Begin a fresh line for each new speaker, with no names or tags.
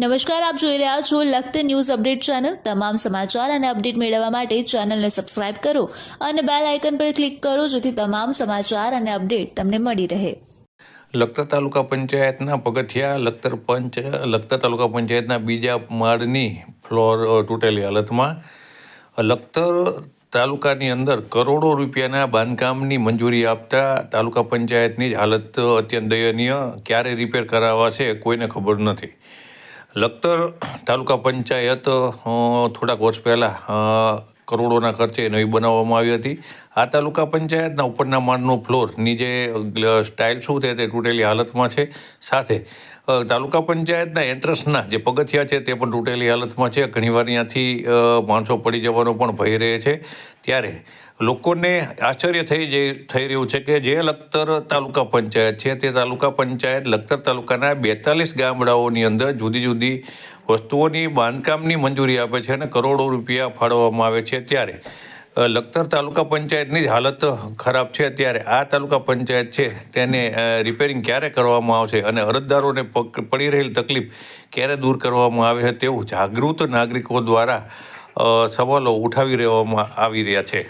નમસ્કાર, આપ જોઈ રહ્યા છો લખત ન્યૂઝ અપડેટ ચેનલ. તમામ સમાચાર અને અપડેટ મેળવવા માટે ચેનલને સબસ્ક્રાઇબ કરો અને બેલ આઇકન પર ક્લિક કરો જેથી તમામ સમાચાર અને અપડેટ તમને મળી રહે.
લખતર તાલુકા પંચાયતના પગથિયા, લખતર પંચ લખતર તાલુકા પંચાયતના બીજા માળની ફ્લોર તૂટેલી હાલતમાં લખતર તાલુકાની અંદર કરોડો રૂપિયાના બાંધકામની મંજૂરી આપતા તાલુકા પંચાયતની જ હાલત અત્યંત દયનીય. ક્યારે રિપેર કરાવવા છે કોઈને ખબર નથી. લખતર તાલુકા પંચાયત થોડાક વર્ષ પહેલાં કરોડોના ખર્ચે નવી બનાવવામાં આવી હતી. આ તાલુકા પંચાયતના ઉપરના માળનો ફ્લોરની જે સ્ટાઇલ શું છે તે તૂટેલી હાલતમાં છે. સાથે તાલુકા પંચાયતના એન્ટ્રન્સના જે પગથિયા છે તે પણ તૂટેલી હાલતમાં છે. ઘણીવાર ત્યાંથી માણસો પડી જવાનો પણ ભય રહે છે. ત્યારે, લોકોને આશ્ચર્ય થઈ જે, થઈ રહ્યું છે કે જે લખતર તાલુકા પંચાયત છે તે તાલુકા પંચાયત લખતર તાલુકાના બેતાલીસ ગામડાઓની અંદર જુદી જુદી વસ્તુઓની બાંધકામની મંજૂરી આપે છે અને કરોડો રૂપિયા ફાળવવામાં આવે છે ત્યારે. લખતર તાલુકા પંચાયતની જ હાલત ખરાબ છે ત્યારે આ તાલુકા પંચાયત છે તેને રિપેરિંગ ક્યારે કરવામાં આવશે અને અરજદારોને પડી રહેલી તકલીફ ક્યારે દૂર કરવામાં આવે છે તેવું જાગૃત નાગરિકો દ્વારા સવાલો ઉઠાવી રહેવામાં આવી રહ્યા છે.